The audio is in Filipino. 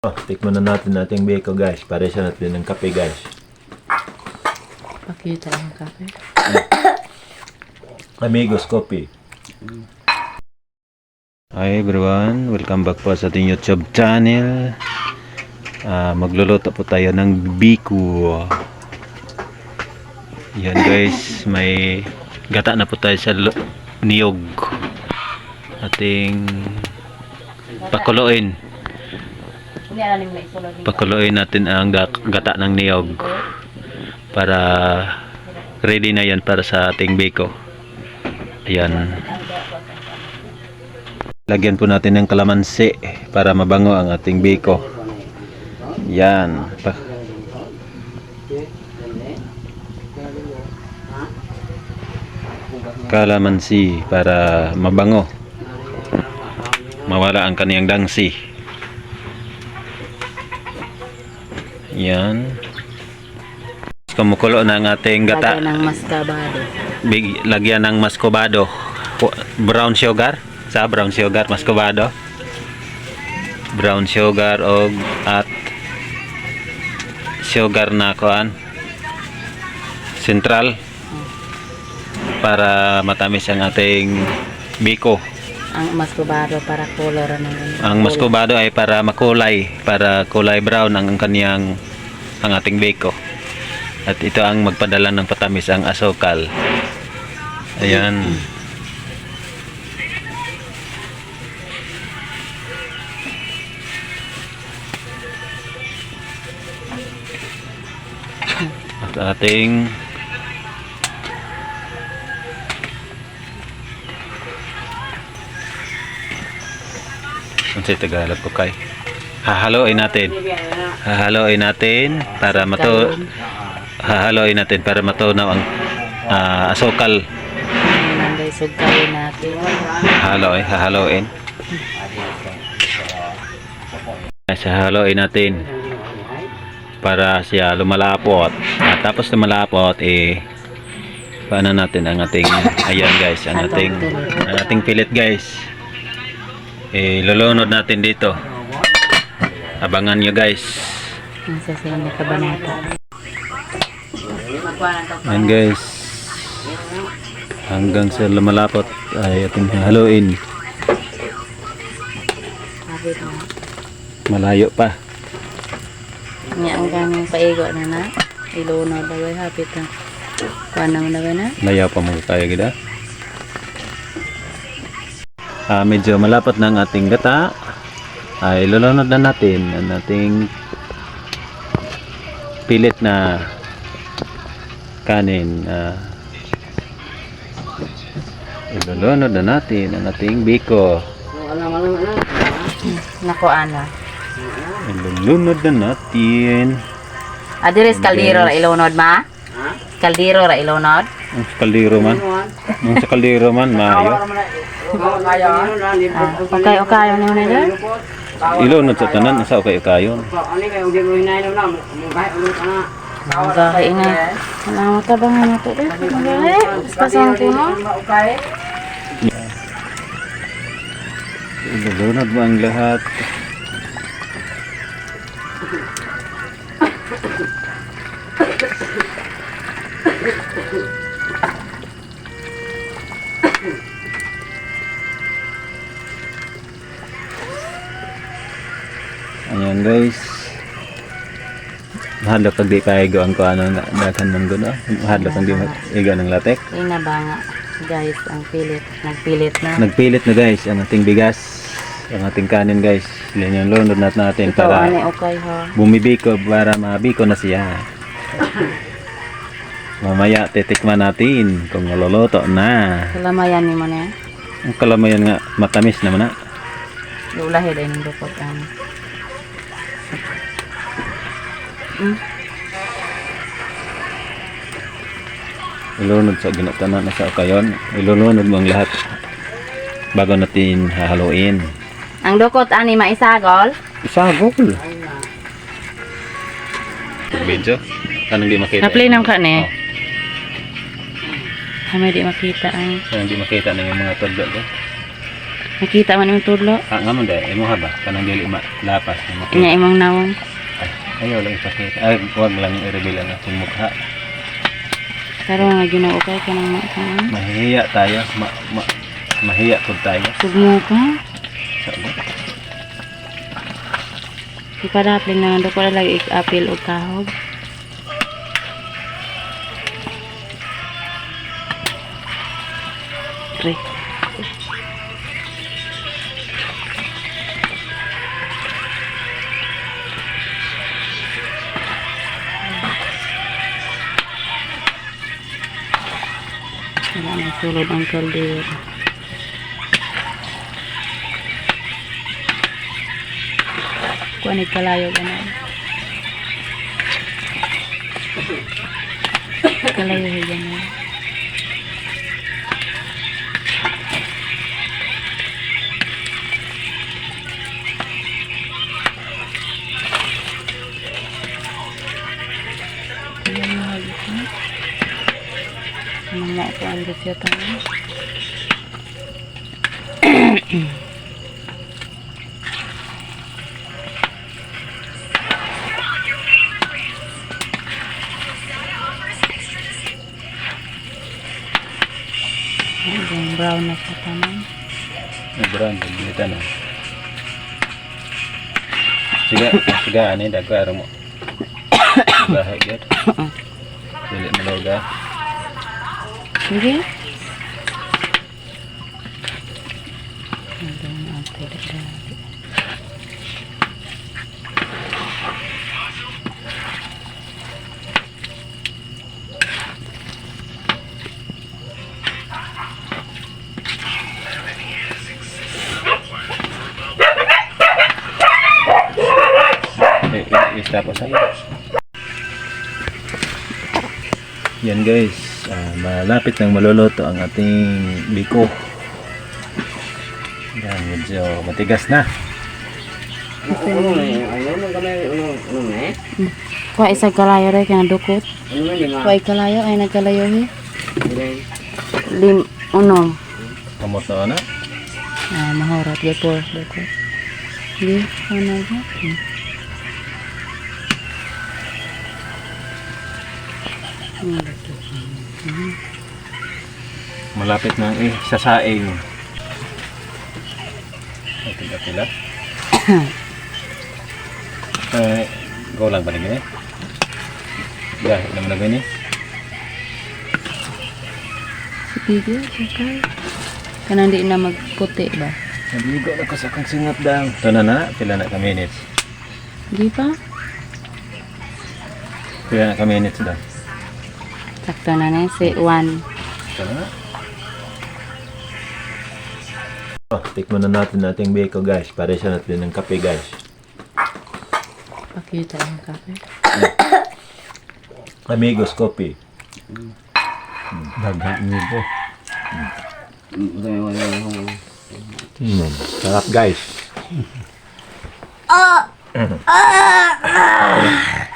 Oh, tikman na natin ating bacon guys. Pare siya natin ng kape guys. Pakita ang kape. Amigos Coffee. Hi everyone, welcome back po sa ating YouTube channel. Ah, magluluto po tayo ng biko. Yan guys, may gata na po tayo sa niyog. Ating pakuloyin. Pakuloyin natin ang ga- gata ng niyog para ready na yan para sa ating biko. Ayan. Lagyan po natin ng kalamansi para mabango ang ating biko. Yan. Pa- kalamansi para mabango. Mawala ang kaniyang dangsi. Yan. Kumukulo na ang ating gata. Lagyan ng mascabado. Big, lagyan ng mascobado. Brown sugar. Sa brown sugar, mascobado. Brown sugar o at sugar na kuan. Central. Para matamis ang ating biko. Ang mascabado para color yun. Ang mascobado ay para makulay, para kulay brown ang kaniyang ang ating biko. At ito ang magpadala ng patamis ang asukal. Ayan. At ating Ano sa Tagalog ko kay? Hahaloin natin. Hahaloin natin para mato hahaloin natin para matunaw ang ah, asukal. Sugkain natin. Hahaloin. Sa haloin natin para siya lumalapot. At tapos lumalapot eh paano natin ang ating ayan guys, ang ating ang ating pilit guys. Eh lulunod natin dito. Abangan nyo guys. Ang sasayang na kabanata. Ayan guys. Hanggang sa lumalapot ay ating haluin. Malayo pa. Nga ang gaming paigo na na. Iluno daw ay hapit na. Kuha naman na ba na? Layaw pa mo kaya gida. Ah, medyo malapot na ang ating gata. Ay lulunod na natin ang ating pilit na kanin. Ah, ilulunod na natin ang ating biko. Nakuha na. Ilulunod na natin. Adiris kaldero ra ilunod ma? Kaldero ra ilunod? Ang sa kaldero man. Ang sa kaldero man, maayo. Ah, okay, okay. Ano yun na sa tanan, sa okay kayon. Magahi nga. Wala mo tabangan na ito. Eh, magahi. Pasang ko no? Ilulunod mo ang lahat. Mahalo kag di kaigo ang kuano nga daghan man guno. Mahalo kag di igo ng latek. Ay na ba nga. Guys, ang pilit. Nagpilit na. Nagpilit na guys ang ating bigas. Ang ating kanin guys. Yan yung lunod nat natin Ito, para ano, okay ha. bumibiko para mabiko na siya. Mamaya titikman natin kung maluluto na. Kalamayan ni mo na. Ang kalamayan nga matamis naman na. Lulahi din yung dukot. Ano. Mm. Ilunod sa ginatanan na sa okayon. Ilunod mo ang lahat bago natin hahaluin. Ang dukot ani maisagol. Isagol. Video? Anong di makita? Na-play ng ka ni. Oh. Kami di makita ang Kaya hindi makita na yung mga toldo ko. Nakita man yung tudlo. Ah, nga mo dahil, imo ha ba? Kanang dili lapas. Inya imong nawong. Ay, ayaw lang ipakita. Ay, huwag lang i-reveal ang ating mukha. Pero nga ginoo kay ka nang makaan. Mahihiya tayo. Ma, ma, mahiya po tayo. Sugmo ka. Sabi. Ipadapling na nga ko na lagi ik-apil o kahog. Re. Wala na sulod ang kaldir. Kuha kalayo ganun. Kalayo ganun. Ako ang siya tayo. Yung brown na siya tanan. Nagbrand, nagbilita na. Siga, siga, ano yung dagko, araw mo. Bahay, gad. Dili mo daw ga. Sige. Ano na eh, tapos ay. Yan guys, ah, malapit nang maluluto ang ating biko. Yan, medyo matigas na. Ano yun? Ano? Ano ano eh? Kuha isang kalayo rin kaya dukot. Ano? Kuha ikalayo ay nagkalayo. Bilay. Lim, unom. Kamot na na. Ah, mahorot. Gapor, dukot. Di, ano ba? Hmm. Malapit na eh, sasaing. Ay, tila tila. eh, go lang ba rin eh? Gahit naman na gani. Sige, sakay. Kanang di na magputi ba? Nabigo na ko sa kang singat dang. Ito na na, pila na ka minutes. Di pa? Pila na ka minutes daw. Sakto na na si Juan. Oh, tikman na natin nating beko guys. Para siya natin ng kape guys. Pakita ang kape. Amigos coffee. Daghang niyo po. Ano yung ano yung Hmm, sarap guys.